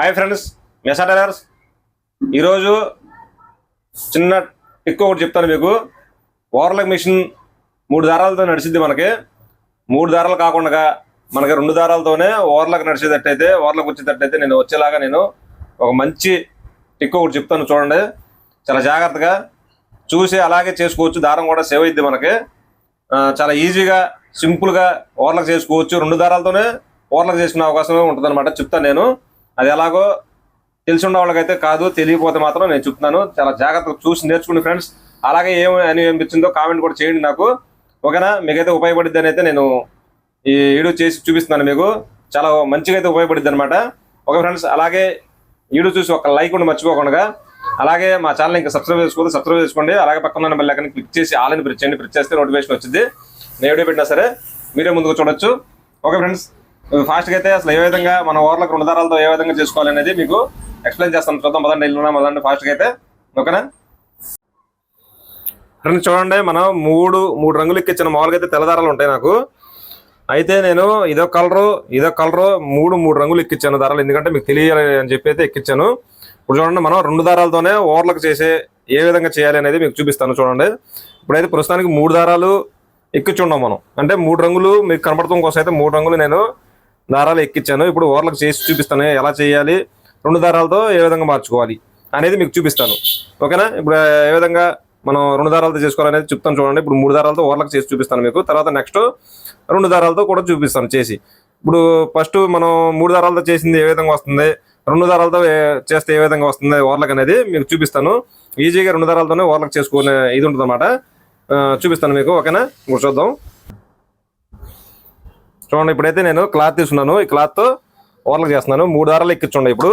Hi friends మెసా tailors ఈరోజు చిన్న tick ఒకటి చెప్తాను మీకు. ఓవర్లాక్ మిషన్ మూడు దారాలతో నడిచింది మనకి. మూడు దారాలు కాకుండా మనకి రెండు దారాలతోనే ఓవర్లాక్ నడిచేటట్టయితే ఓవర్లాక్ వచ్చేటట్టయితే నేను వచ్చేలాగా నేను ఒక మంచి టిక్ ఒకటి చెప్తాను చూడండి. చాలా జాగ్రత్తగా చూసి అలాగే చేసుకోవచ్చు. దారం కూడా సేవ్ అయింది మనకి. చాలా ఈజీగా సింపుల్గా ఓవర్లకు చేసుకోవచ్చు. రెండు దారాలతోనే ఓవర్లకు చేసుకునే అవకాశమే ఉంటుందన్నమాట. చెప్తాను నేను. అది ఎలాగో తెలిసి ఉన్న వాళ్ళకైతే కాదు తెలియకపోతే మాత్రం నేను చెప్తున్నాను. చాలా జాగ్రత్తగా చూసి నేర్చుకుని ఫ్రెండ్స్. అలాగే ఏం అని అనిపించిందో కామెంట్ కూడా చేయండి నాకు. ఓకేనా? మీకైతే ఉపయోగపడిద్ది అని అయితే నేను ఈ వీడియో చేసి చూపిస్తున్నాను మీకు. చాలా మంచిగా అయితే ఉపయోగపడిద్ది అనమాట ఓకే ఫ్రెండ్స్ అలాగే వీడియో చూసి ఒక లైక్ ఉండి మర్చిపోకుండా. అలాగే మా ఛానల్ ఇంకా సబ్స్క్రైబ్ చేసుకోండి సబ్స్క్రైబ్ చేసుకోండి. అలాగే పక్కన ఉన్న బెల్ క్లిక్ చేసి ఆల్ అని ప్రెస్ చేయండి. ప్రెస్ చేస్తే నోటిఫికేషన్ వచ్చింది నేను వీడియో పెట్టినా సరే మీరే ముందుకు చూడొచ్చు. ఓకే ఫ్రెండ్స్ ఫాస్ట్గా అయితే అసలు ఏ విధంగా మన ఓవర్లకు రెండు దారాలతో ఏ విధంగా చేసుకోవాలి అనేది మీకు ఎక్స్ప్లెయిన్ చేస్తాను. చూద్దాం పదండి ఇల్లు పదండి ఫాస్ట్గా అయితే. ఓకేనా? ఫ్రెండ్స్ చూడండి మనం మూడు మూడు రంగులు ఎక్కించిన మామూలుగా అయితే తెల్లదారాలు ఉంటాయి నాకు. అయితే నేను ఇదో కలరు ఇదో కలరు మూడు మూడు రంగులు ఎక్కించాను దారాలు. ఎందుకంటే మీకు తెలియాలి అని చెప్పి అయితే ఎక్కించాను ఇప్పుడు చూడండి మనం రెండు దారాలతోనే ఓవర్లకు చేసే ఏ విధంగా చేయాలి అనేది మీకు చూపిస్తాను చూడండి. ఇప్పుడైతే ప్రస్తుతానికి మూడు దారాలు ఎక్కించున్నాం మనం. అంటే మూడు రంగులు మీకు కనపడతాం కోసం అయితే మూడు రంగులు నేను దారాలు ఎక్కించాను ఇప్పుడు ఓర్లకు చేసి చూపిస్తాను. ఎలా చేయాలి? రెండు దారాలతో ఏ విధంగా మార్చుకోవాలి అనేది మీకు చూపిస్తాను. ఓకేనా? ఇప్పుడు ఏ విధంగా మనం రెండు దారాలతో చేసుకోవాలనేది చెప్తాను చూడండి. ఇప్పుడు మూడు దారాలతో ఓర్లకు చేసి చూపిస్తాను మీకు. తర్వాత నెక్స్ట్ రెండు దారాలతో కూడా చూపిస్తాను చేసి. ఇప్పుడు ఫస్ట్ మనం మూడు దారాలతో చేసింది ఏ విధంగా వస్తుంది? రెండు దారాలతో చేస్తే ఏ విధంగా వస్తుంది ఓర్లకు అనేది మీకు చూపిస్తాను. ఈజీగా రెండు దారాలతోనే ఓర్లకు చేసుకునే ఇది ఉంటుంది చూపిస్తాను మీకు. ఓకేనా? ఇప్పుడు చూద్దాం. చూడండి ఇప్పుడైతే నేను క్లాత్ తీసుకున్నాను. ఈ క్లాత్ ఓవర్లకు చేస్తున్నాను. మూడు దారాలు ఎక్కించండి ఇప్పుడు.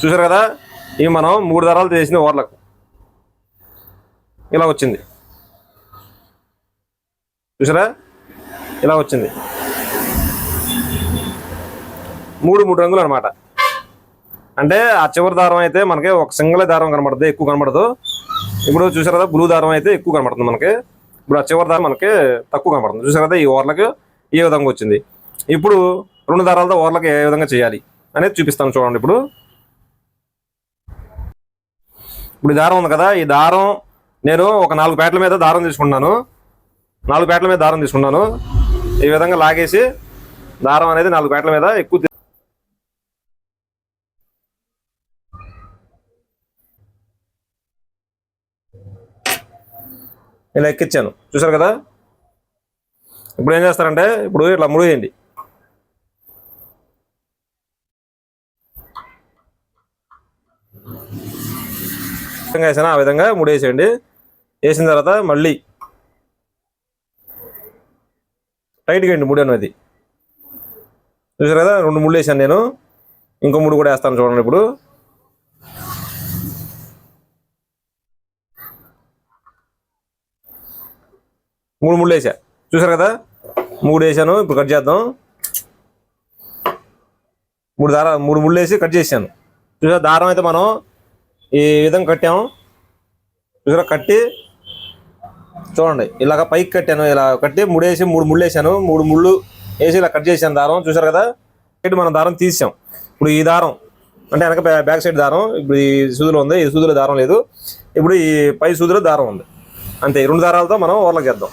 చూసారు కదా? ఇవి మనం మూడు దారాలు చేసిన ఓవర్లకు. ఇలా వచ్చింది. చూసారా? ఇలా వచ్చింది. మూడు మూడు రంగులు అనమాట అంటే ఆ చివరి దారం అయితే మనకి ఒక సింగిల్ దారం కనబడుతుంది ఎక్కువ కనబడదు. ఇప్పుడు చూసారు కదా బ్లూ దారం అయితే ఎక్కువ కనబడుతుంది మనకి. ఇప్పుడు ఆ చివరి దారం మనకి తక్కువ కనబడుతుంది. చూసారు కదా ఈ ఓర్లకు ఈ విధంగా వచ్చింది. ఇప్పుడు రెండు దారాలతో ఓర్లకు ఏ విధంగా చేయాలి అనేది చూపిస్తాను చూడండి ఇప్పుడు. ఇప్పుడు దారం ఉంది కదా ఈ దారం నేను ఒక నాలుగు పేటల మీద దారం తీసుకున్నాను నాలుగు పేటల మీద దారం తీసుకున్నాను ఈ విధంగా లాగేసి దారం అనేది నాలుగు పేటల మీద ఎక్కువ ఇలా ఎక్కించాను చూసారు కదా? ఇప్పుడు ఏం చేస్తారంటే ఇప్పుడు ఇట్లా ముడివేయండి విధంగా వేసాను ఆ విధంగా ముడేసేయండి వేసిన తర్వాత మళ్ళీ టైట్గా వేయండి ముడి అన్నది చూసారు కదా? రెండు ముళ్ళు వేసాను నేను. ఇంకో ముడి కూడా వేస్తాను చూడండి ఇప్పుడు. మూడు మూడు వేసా. చూసారు కదా? మూడు వేసాను ఇప్పుడు కట్ చేద్దాం. మూడు దారా మూడు ముళ్ళు వేసి కట్ చేసాను. చూసారా? దారం అయితే మనం ఈ విధంగా కట్టాము చూసారా? కట్టి చూడండి ఇలాగ పైకి కట్టాను ఇలా కట్టి మూడు వేసి మూడు ముళ్ళు వేసాను. మూడు ముళ్ళు వేసి ఇలా కట్ చేశాను దారం. చూసారు కదా? కట్టి మనం దారం తీసాం. ఇప్పుడు ఈ దారం అంటే వెనక బ్యాక్ సైడ్ దారం ఇప్పుడు ఈ సూదులో ఉంది. ఈ సూదులో దారం లేదు. ఇప్పుడు ఈ పై సూదులో దారం ఉంది. అంతే రెండు దారాలతో మనం ఓవర్లకు చేద్దాం.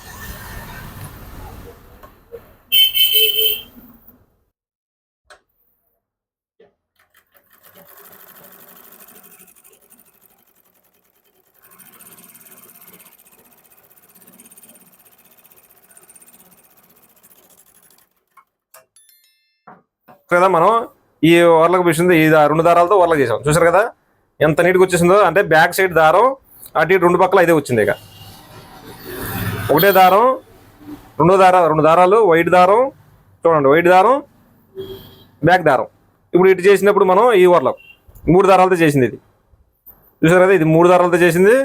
కదా మనం ఈ ఓవర్లకు పిచ్చింది ఈ రెండు దారాలతో ఓవర్లకు చేసాం చూసారు కదా? ఎంత నీట్గా వచ్చేసిందో? అంటే బ్యాక్ సైడ్ దారం అటు ఇటు రెండు పక్కల ఇదే వచ్చింది ఇక. ఒకటే దారం రెండో దారం రెండు దారాలు వైట్ దారం చూడండి వైట్ దారం బ్యాక్ దారం. ఇప్పుడు ఇటు చేసినప్పుడు మనం ఈ ఓవర్లకు మూడు దారాలతో చేసింది ఇది. చూసారు కదా? ఇది మూడు దారాలతో చేసింది.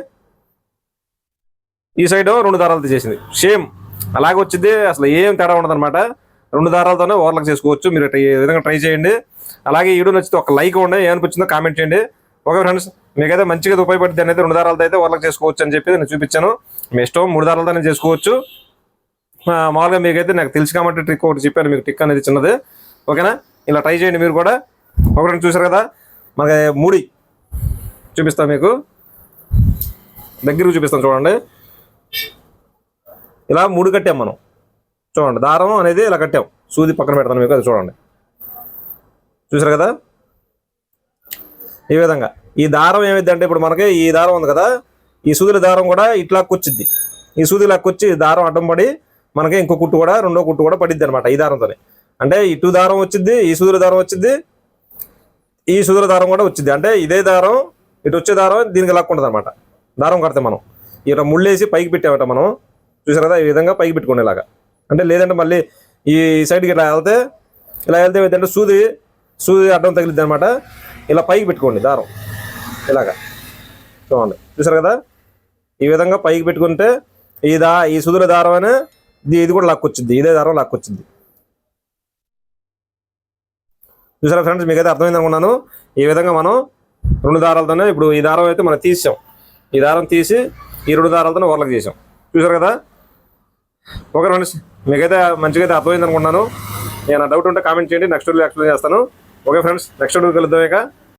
ఈ సైడ్ రెండు దారాలతో చేసింది. సేమ్. అలాగే వచ్చింది. అసలు ఏం తేడా ఉండదు అనమాట రెండు దారాలతోనే ఓవర్లకు చేసుకోవచ్చు. మీరు ఈ విధంగా ట్రై చేయండి. అలాగే ఈ వీడియో నచ్చితే ఒక లైక్ ఉండే ఏమనిపించిందో కామెంట్ చేయండి. ఓకే ఫ్రెండ్స్ మీకైతే మంచిగా ఉపయోగపడింది అనేది రెండు దారాలతో అయితే వాళ్ళకి చేసుకోవచ్చు అని చెప్పి నేను చూపించాను. మీ ఇష్టం మూడు దారాలతో నేను చేసుకోవచ్చు మామూలుగా మీకైతే నాకు తెలుసు కాబట్టి ట్రిక్ ఒకటి చెప్పాను. మీకు టిక్ అనేది చిన్నది. ఓకేనా? ఇలా ట్రై చేయండి మీరు కూడా. ఒకటి చూసారు కదా? మనకి మూడి చూపిస్తాను మీకు. దగ్గరకు చూపిస్తాను చూడండి. ఇలా మూడు కట్టాం మనం. చూడండి దారం అనేది ఇలా కట్టాం. సూది పక్కన పెడతాను మీకు అది చూడండి. చూసారు కదా? ఈ విధంగా. ఈ దారం ఏమైంది అంటే ఇప్పుడు మనకి ఈ దారం ఉంది కదా? ఈ సూదుల దారం కూడా ఇట్లా కూర్చుద్ది ఈ సూది ఇలా ఈ దారం అడ్డం పడి మనకి ఇంకో కుట్టు కూడా రెండో కుట్టు కూడా పడిద్ది అనమాట ఈ దారంతోనే. అంటే ఇటు దారం వచ్చింది ఈ సూదుల దారం వచ్చింది ఈ సూదుల దారం కూడా వచ్చింది అంటే ఇదే దారం ఇటు వచ్చే దారం దీనికి లాక్కుంటుంది అనమాట దారం కడితే మనం. ఇలా ముళ్ళేసి పైకి పెట్టామట మనం. చూసారు కదా? ఈ విధంగా పైకి పెట్టుకునేలాగా. అంటే లేదంటే మళ్ళీ ఈ సైడ్కి ఇట్లా వెళ్తే ఇలా వెళ్తే ఏంటంటే సూది సూది అడ్డం తగిలిద్ది అనమాట ఇలా పైకి పెట్టుకోండి దారం. ఇలాగా. చూడండి. చూసారు కదా? ఈ విధంగా పైకి పెట్టుకుంటే ఈ దా ఈ సుదుల దారం అనే ఇది ఇది కూడా లాక్కొచ్చింది. ఇదే దారం లాక్కొచ్చింది. చూసారా ఫ్రెండ్స్? మీకైతే అర్థమైంది అనుకున్నాను. ఈ విధంగా మనం రెండు దారాలతోనే ఇప్పుడు ఈ దారం అయితే మనం తీసాం. ఈ దారం తీసి ఈ రెండు దారాలతోనే ఓర్లకు చేసాం చూసారు కదా? ఓకే ఫ్రెండ్స్ మీకైతే మంచిగా అయితే అర్థమైంది అనుకుంటున్నాను. నేను డౌట్ ఉంటే కామెంట్ చేయండి. నెక్స్ట్ వీడియో ఎక్స్ప్లెయిన్ చేస్తాను. ఓకే ఫ్రెండ్స్ నెక్స్ట్ వీడియో కలుద్దాం ఇక.